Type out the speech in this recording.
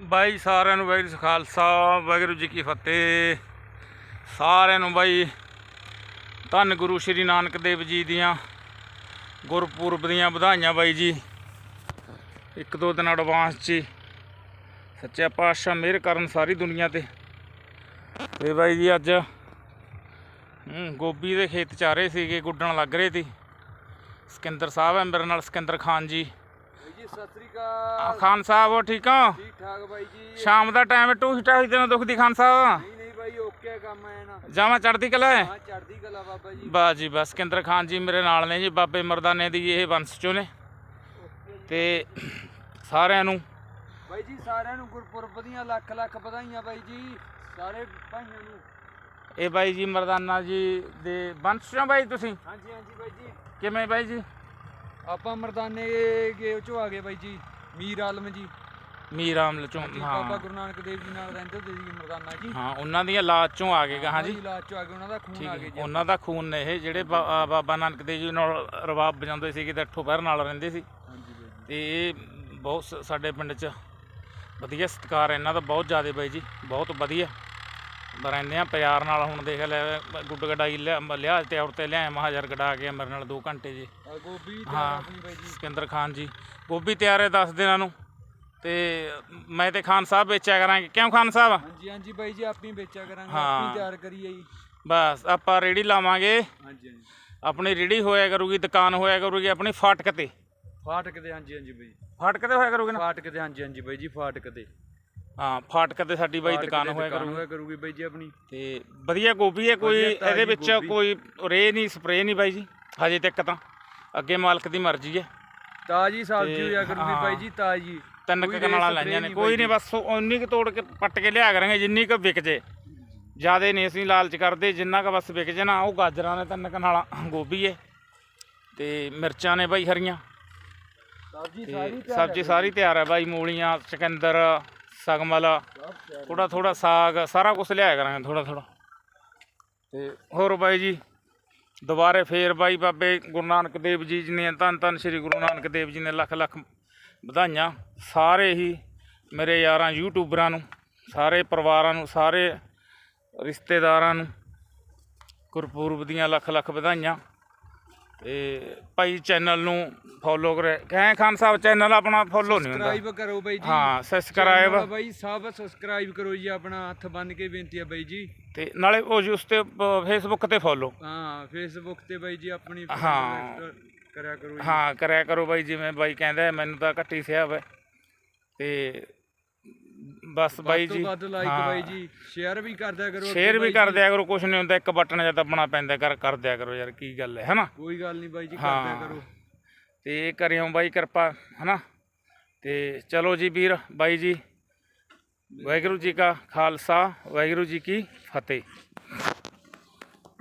ਬਾਈ ਸਾਰਿਆਂ ਨੂੰ ਵਾਹਿਗੁਰੂ ਖਾਲਸਾ, ਵਾਹਿਗੁਰੂ ਜੀ ਕੀ ਫਤਿਹ। ਸਾਰਿਆਂ ਨੂੰ ਬਾਈ ਧੰਨ ਗੁਰੂ ਸ਼੍ਰੀ ਨਾਨਕ ਦੇਵ ਜੀ ਦੀਆਂ ਗੁਰਪੁਰਬ ਦੀਆਂ ਵਧਾਈਆਂ ਬਾਈ ਜੀ। ਇੱਕ ਦੋ ਦਿਨ ਐਡਵਾਂਸ 'ਚ ਹੀ। ਸੱਚਾ ਪਾਤਸ਼ਾਹ ਮਿਹਰ ਕਰਨ ਸਾਰੀ ਦੁਨੀਆ ਤੇ। ਤੇ ਬਾਈ ਜੀ ਅੱਜ ਗੋਭੀ ਦੇ ਖੇਤ ਚਾਰੇ ਸੀਗੇ, ਗੁੱਡਣ ਲੱਗ ਰਹੇ ਸੀ। ਸਿਕੰਦਰ ਸਾਹਿਬ ਹੈ ਮੇਰੇ ਨਾਲ ਸਿਕੰਦਰ ਖਾਨ ਜੀ। ਜੀ ਸਤਿ ਸ੍ਰੀ ਆ, ਅਕਾਲ ਖਾਨ ਸਾਹਿਬ ਹੋ ਠੀਕ ਹੋ? ਠੀਕ ਠਾਕ ਬਾਈ ਜੀ। ਸ਼ਾਮ ਦਾ ਟਾਈਮ ਟੂ ਢਾਈ ਦਿਨ ਦੁਖਦੀ ਖਾਨ ਸਾਹਿਬ? ਨਹੀਂ ਨਹੀਂ ਬਾਈ ਓਕੇ ਕੰਮ ਹੈ ਨਾ। ਜਾਵਾਂ ਚੜਦੀ ਕਲਾ ਹੈ ਹਾਂ ਚੜਦੀ ਕਲਾ ਬਾਬਾ ਜੀ। ਬਸ ਜੀ ਬਸ। ਸਿਕੰਦਰ ਖਾਨ ਜੀ ਮੇਰੇ ਨਾਲ ਨੇ ਜੀ ਬਾਬੇ ਮਰਦਾਨੇ ਦੀ ਇਹ ਵੰਸ਼ ਚੋਂ ਨੇ। ਤੇ ਸਾਰਿਆਂ ਨੂੰ ਬਾਈ ਜੀ ਸਾਰਿਆਂ ਨੂੰ ਗੁਰਪੁਰਬ ਦੀਆਂ ਲੱਖ ਲੱਖ ਵਧਾਈਆਂ ਬਾਈ ਜੀ ਸਾਰੇ ਭਾਈਆਂ ਨੂੰ। ਇਹ ਬਾਈ ਜੀ ਮਰਦਾਨਾ ਜੀ ਦੇ ਵੰਸ਼ ਚੋਂ ਬਾਈ ਤੁਸੀਂ? ਹਾਂਜੀ ਹਾਂਜੀ ਬਾਈ ਜੀ। ਕਿਵੇਂ ਬਾਈ ਜੀ? ਆਪਾਂ ਮਰਦਾਨੇ ਗੇ ਚੋਂ ਆ ਗਏ ਬਾਈ ਜੀ ਮੀਰ ਆਲਮ ਜੀ। ਮੀਰ ਆਮਲ ਚੋਂ ਜੀ ਬਾਬਾ ਹਾਂ। ਗੁਰੂ ਨਾਨਕ ਦੇਵ ਜੀ ਨਾਲ ਰਹਿੰਦੇ ਹੁੰਦੇ ਸੀ ਮਰਦਾਨਾ ਜੀ। ਹਾਂ ਉਹਨਾਂ ਦੀਆਂ ਲਾਜ ਚੋਂ ਆ ਗਏ ਗਾ ਜੀ ਇਲਾਜ ਚੋਂ ਆ ਗਏ ਉਹਨਾਂ ਦਾ ਖੂਨ ਠੀਕ ਆ ਹੈ ਗਿਆ ਜੀ। ਉਹਨਾਂ ਦਾ ਖੂਨ ਨੇ ਇਹ ਜਿਹੜੇ ਬਾ- ਬਾਬਾ ਨਾਨਕ ਦੇਵ ਜੀ ਨਾਲ ਰਵਾਬ ਵਜਾਉਂਦੇ ਸੀਗੇ ਤੇ ਅੱਠੋ ਪਹਿਰ ਨਾਲ ਰਹਿੰਦੇ ਸੀ। ਹਾਂਜੀ ਬਾਈ ਜੀ। ਤੇ ਇਹ ਬਹੁਤ ਸ- ਸਾਡੇ ਪਿੰਡ 'ਚ ਵਧੀਆ ਸਤਿਕਾਰ ਹੈ ਇਹਨਾਂ ਦਾ ਬਹੁਤ ਜ਼ਿਆਦਾ ਬਾਈ ਜੀ ਬਹੁਤ ਵਧੀਆ। ਰਹਿੰਦੇ ਆ ਪਿਆਰ ਨਾਲ ਹੁਣ ਦੇਖ ਲੈ ਗੁੱਡ ਗਡਾਈ ਲਿਆ ਤੇ ਔਰ ਤੇ ਲਿਆ ਮਹਾਜਰ ਗਡਾ ਕੇ ਮੇਰੇ ਨਾਲ 2 ਘੰਟੇ ਜੀ। ਗੋਭੀ ਤੇ ਹਾਂ। ਆਪਣੀ ਬਾਈ ਜੀ। ਸਿਕੰਦਰ ਖਾਨ ਜੀ। ਗੋਭੀ ਤਿਆਰ ਹੈ 10 ਦਿਨਾਂ ਨੂੰ। ਤੇ ਮੈਂ ਤੇ ਖਾਨ ਸਾਹਿਬ ਵੇਚਿਆ ਕਰਾਂਗੇ। ਕਿਉਂ ਖਾਨ ਸਾਹਿਬ? ਹਾਂਜੀ ਹਾਂਜੀ ਬਾਈ ਜੀ ਆਪੀ ਵੇਚਿਆ ਕਰਾਂਗੇ। ਆਪੀ ਤਿਆਰ ਕਰੀਏ ਜੀ। ਬਸ ਆਪਾਂ ਰੇੜੀ ਲਾਵਾਂਗੇ। ਹਾਂਜੀ ਹਾਂਜੀ। ਆਪਣੀ ਰੇੜੀ ਹੋਇਆ ਕਰੂਗੀ ਦੁਕਾਨ ਹੋਇਆ ਕਰੂਗੀ ਆਪਣੀ ਫਾਟਕ ਤੇ। ਫਾਟਕ ਦੇ ਹਾਂਜੀ ਹਾਂਜੀ ਬਾਈ ਫਾਟਕ ਤੇ ਹੋਇਆ ਕਰੂਗੀ ਨਾ? ਫਾਟਕ ਦੇ ਹਾਂਜੀ ਹਾਂਜੀ ਬਾਈ ਜੀ ਫਾਟਕ ਦੇ ਹਾਂ ਫਾਟਕ ਤੇ ਸਾਡੀ ਬਾਈ ਦੁਕਾਨ ਹੋਇਆ ਕਰੂਗੀ। ਕਰੂਗੀ ਬਾਈ ਜੀ ਆਪਣੀ। ਤੇ ਵਧੀਆ ਗੋਭੀ ਹੈ ਕੋਈ ਇਹਦੇ ਵਿੱਚ। ਕੋਈ ਰੇ ਨਹੀਂ ਸਪਰੇ ਨਹੀਂ ਬਾਈ ਜੀ ਹਜੇ ਤੱਕ ਤਾਂ। ਅੱਗੇ ਮਾਲਕ ਦੀ ਮਰਜ਼ੀ ਹੈ। ਤਾਜੀ ਸਬਜ਼ੀ ਹੋਇਆ ਕਰੂਗੀ। ਬਾਈ ਜੀ ਤਾਜੀ। ਤਿੰਨ ਕੁ ਕਨਾਲਾਂ ਲਾਈਆਂ ਨੇ ਕੋਈ ਨਹੀਂ ਬਸ ਉਨੀ ਕੁ ਤੋੜ ਕੇ ਪੱਟ ਕੇ ਲਿਆ ਕਰਾਂਗੇ ਜਿੰਨੀ ਕੁ ਵਿਕ ਜੇ। ਜਿਆਦੇ ਨਹੀਂ ਅਸੀਂ ਲਾਲਚ ਕਰਦੇ ਜਿੰਨਾ ਕੁ ਬਸ ਵਿਕ ਜੇ ਨਾ ਉਹ ਗਾਜਰਾਂ ਨੇ ਤਿੰਨ ਕਨਾਲਾਂ ਗੋਭੀ ਹੈ। ਤੇ ਮਿਰਚਾਂ ਨੇ ਬਾਈ ਹਰੀਆਂ। ਸਬਜ਼ੀ ਤੇ ਸਾਰੀ ਤਿਆਰ ਸਬਜ਼ੀ ਸਾਰੀ ਤਿਆਰ ਹੈ ਬਾਈ ਮੂਲੀਆਂ ਚਕੰਦਰ ਸਗਮਲ ਥੋੜਾ ਥੋੜਾ ਸਾਗ ਸਾਰਾ ਕੁਝ ਲਿਆਇਆ ਕਰਾਂਗੇ ਥੋੜਾ ਥੋੜਾ ਤੇ ਹੋਰ ਬਾਈ ਜੀ ਦੁਬਾਰੇ ਫੇਰ ਬਾਈ ਬਾਬੇ ਗੁਰੂ ਨਾਨਕ ਦੇਵ ਜੀ ਜੀ ਨੇ ਧੰਨ ਧੰਨ ਸ੍ਰੀ ਗੁਰੂ ਨਾਨਕ ਦੇਵ ਜੀ ਨੇ ਲੱਖ ਲੱਖ ਵਧਾਈਆਂ। ਸਾਰੇ ਹੀ ਮੇਰੇ ਯਾਰਾਂ ਯੂਟਿਊਬਰਾਂ ਨੂੰ ਸਾਰੇ ਪਰਿਵਾਰਾਂ ਨੂੰ ਸਾਰੇ ਰਿਸ਼ਤੇਦਾਰਾਂ ਨੂੰ ਗੁਰਪੁਰਬ ਦੀਆਂ ਲੱਖ ਲੱਖ ਵਧਾਈਆਂ। ਤੇ ਭਾਈ ਚੈਨਲ ਨੂੰ ਫੋਲੋ ਕਰੇ। ਕਹੇ ਖਾਨ ਸਾਹਿਬ ਚੈਨਲ ਆਪਣਾ ਫੋਲੋ ਨਹੀਂ ਹੁੰਦਾ। ਸਬਸਕ੍ਰਾਈਬ ਕਰੋ ਬਾਈ ਜੀ। ਹਾਂ ਸਬਸਕ੍ਰਾਈਬ ਬਾਈ ਸਭ ਸਬਸਕ੍ਰਾਈਬ ਕਰੋ ਜੀ ਆਪਣਾ ਹੱਥ ਬੰਨ ਕੇ ਬੇਨਤੀ ਹੈ ਬਾਈ ਜੀ। ਤੇ ਨਾਲੇ ਉਹ ਜੀ ਉਸ ਤੇ ਫੇਸਬੁੱਕ ਤੇ ਫੋਲੋ ਹਾਂ ਫੇਸਬੁੱਕ ਤੇ ਬਾਈ ਜੀ ਆਪਣੀ ਹਾਂ। ਕਰਿਆ ਕਰੋ ਹਾਂ ਕਰਿਆ ਕਰੋ ਬਾਈ ਜਿਵੇਂ ਬਾਈ ਕਹਿੰਦਾ ਮੈਨੂੰ ਤਾਂ ਘੱਟੀ ਸਿਆ ਵਾ ਤੇ ਬਸ ਬਾਈ ਜੀ ਵੱਧ ਲਾਈਕ। ਬਾਈ ਜੀ ਸ਼ੇਅਰ ਵੀ ਕਰੋ ਅੱਗੇ ਸ਼ੇਅਰ ਵੀ ਕਰ। ਦਿਆ ਕਰੋ ਕੁਛ ਨਹੀਂ ਹੁੰਦਾ ਇੱਕ ਬਟਨ ਜਾਂ ਦੱਬਣਾ ਪੈਂਦਾ ਕਰ ਕਰ ਦਿਆ ਕਰੋ ਯਾਰ ਕੀ ਗੱਲ ਹੈ ਹਨਾ ਕੋਈ ਗੱਲ ਨਹੀਂ ਬਾਈ ਜੀ ਹਾਂ। ਕਰਦਿਆ ਕਰੋ ਤੇ ਕਰਿਓ ਬਾਈ ਕਿਰਪਾ ਹਨਾ ਤੇ ਚਲੋ ਜੀ ਵੀਰ ਬਾਈ ਜੀ ਵਾਹਿਗੁਰੂ ਜੀ ਕਾ ਖਾਲਸਾ ਵਾਹਿਗੁਰੂ ਜੀ ਕੀ ਫਤਿਹ